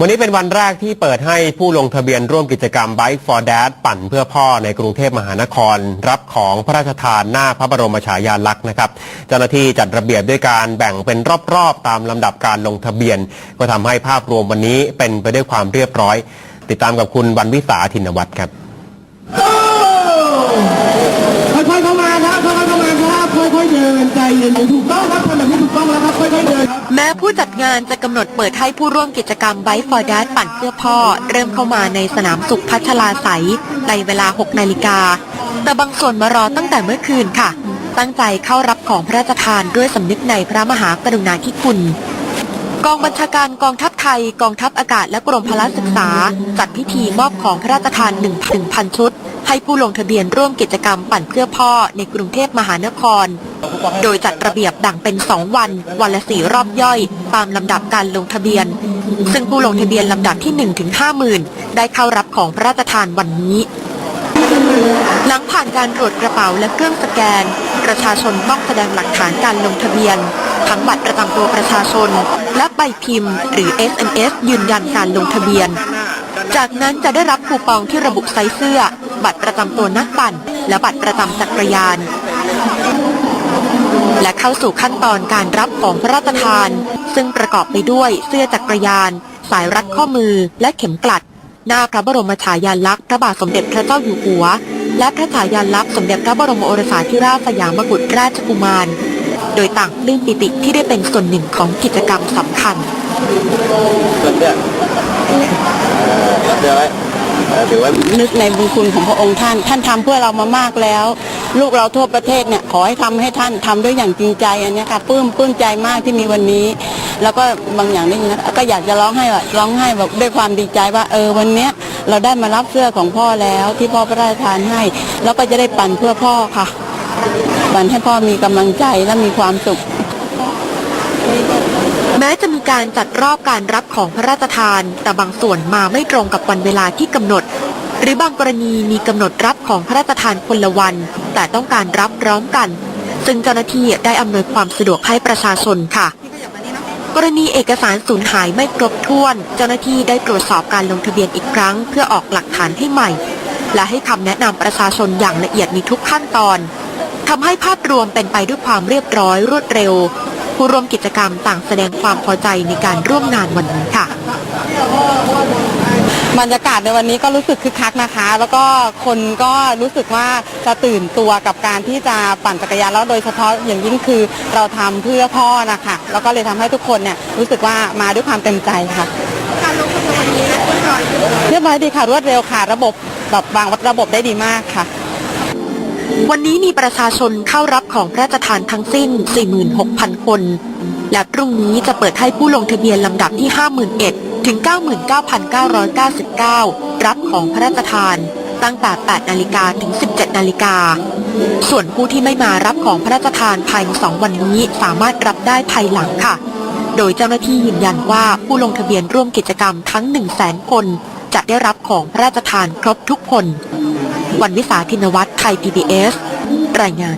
วันนี้เป็นวันแรกที่เปิดให้ผู้ลงทะเบียนร่วมกิจกรรม Bike for Dad ปั่นเพื่อพ่อในกรุงเทพมหานคร รับของพระราชทานหน้าพระบรมฉายาลักษณ์นะครับ เจ้าหน้าที่จัดระเบียบด้วยการแบ่งเป็นรอบๆ ตามลำดับการลงทะเบียน ก็ทำให้ภาพรวมวันนี้เป็นไปด้วยความเรียบร้อย ติดตามกับคุณวันวิสาธินวัฒน์ครับค่อยๆเข้ามาครับค่อยๆเข้ามาครับค่อยๆเดินใจเย็นๆถูกต้อง แม้ผู้จัดงานจะกำหนดเปิดให้ผู้ร่วมกิจกรรม Bike for Dad ปั่นเพื่อพ่อ เริ่มเข้ามาในสนามสุขพัชลาไสในเวลา 6 นาฬิกา แต่บางส่วนมารอตั้งแต่เมื่อคืนค่ะ ตั้งใจเข้ารับของพระราชทานด้วยสำนึกในพระมหากรุณาธิคุณกองบัญชาการกองทัพไทย กองทัพอากาศและกรมพละศึกษา จัดพิธีมอบของพระราชทาน1พันชุด ให้ผู้ลงทะเบียนร่วมกิจกรรมปั่นเพื่อพ่อในกรุงเทพมหานคร โดยจัดระเบียบดังเป็น 2 วัน วันละสี่รอบย่อย ตามลำดับการลงทะเบียน ซึ่งผู้ลงทะเบียนลำดับที่1ถึง50,000 ได้เข้ารับของพระราชทานวันนี้ หลังผ่านการตรวจกระเป๋าและเครื่องสแกน ประชาชนต้องแสดงหลักฐานการลงทะเบียน ทั้งบัตรประจำตัวประชาชน และใบพิมพ์ หรือ SMS ยืนยันการลงทะเบียนจากนั้นจะได้รับคูปองที่ระบุไซส์เสื้อ บัตรประจำตัวนักปั่น และบัตรประจำจักรยาน และเข้าสู่ขั้นตอนการรับของพระราชทาน ซึ่งประกอบไปด้วยเสื้อจักรยาน สายรัดข้อมือและเข็มกลัด หน้าพระบรมฉายาลักษณ์พระบาทสมเด็จพระเจ้าอยู่หัว และพระฉายาลักษณ์สมเด็จพระบรมโอรสาธิราชสยามกุฎราชกุมาร โดยต่างปลื้มปิติที่ได้เป็นส่วนหนึ่งของกิจกรรมสำคัญ นึกในบุญคุณของพระองค์ท่าน ท่านทำเพื่อเรามามากแล้ว ลูกเราทั่วประเทศเนี่ยขอให้ทำให้ท่านทำด้วยอย่างจริงใจอันนี้ค่ะปลื้มปลื้มใจมากที่มีวันนี้ แล้วก็บางอย่างนี่นะก็อยากจะร้องให้แบบร้องไห้แบบด้วยความดีใจว่าเออวันเนี้ยเราได้มารับเสื้อของพ่อแล้วที่พ่อพระราชทานให้ แล้วก็จะได้ปั่นเพื่อพ่อค่ะปั่นให้พ่อมีกำลังใจและมีความสุข แม้จะมีการจัดรอบการรับของพระราชทาน แต่บางส่วนมาไม่ตรงกับวันเวลาที่กำหนด หรือบางกรณีมีกำหนดรับของพระราชทานคนละวัน แต่ต้องการรับพร้อมกัน ซึ่งเจ้าหน้าที่ได้อำนวยความสะดวกให้ประชาชนค่ะ กรณีเอกสารสูญหายไม่ครบถ้วน เจ้าหน้าที่ได้ตรวจสอบการลงทะเบียนอีกครั้ง เพื่อออกหลักฐานให้ใหม่ และให้คำแนะนำประชาชนอย่างละเอียดในทุกขั้นตอนทำให้ภาพรวมเป็นไปด้วยความเรียบร้อยรวดเร็ว ผู้ร่วมกิจกรรมต่างแสดงความพอใจในการร่วมงานวันนี้ค่ะบรรยากาศในวันนี้ก็รู้สึกคึกคักนะคะ แล้วก็คนก็รู้สึกว่าจะตื่นตัวกับการที่จะปั่นจักรยานแล้วโดยเฉพาะอย่างยิ่งคือเราทำเพื่อพ่อนะคะแล้วก็เลยทำให้ทุกคนเนี่ยรู้สึกว่ามาด้วยความเต็มใจค่ะการลงทะเบียนวันนี้เรียบร้อยดีค่ะรวดเร็วค่ะ ระบบแบบวางระบบได้ดีมากค่ะ วันนี้มีประชาชนเข้ารับของพระราชทานทั้งสิ้น 46,000 คน และพรุ่งนี้จะเปิดให้ผู้ลงทะเบียนลำดับที่ 51,000 ถึง 99,999 รับของพระราชทานตั้งแต่ 8 นาฬิกาถึง 17 นาฬิกา ส่วนผู้ที่ไม่มารับของพระราชทานภายใน 2 วันนี้สามารถรับได้ภายหลังค่ะ โดยเจ้าหน้าที่ยืนยันว่าผู้ลงทะเบียนร่วมกิจกรรมทั้ง 100,000 คน จะได้รับของพระราชทานครบทุกคน วันวิสาธินวัตรไทย PBS รายงาน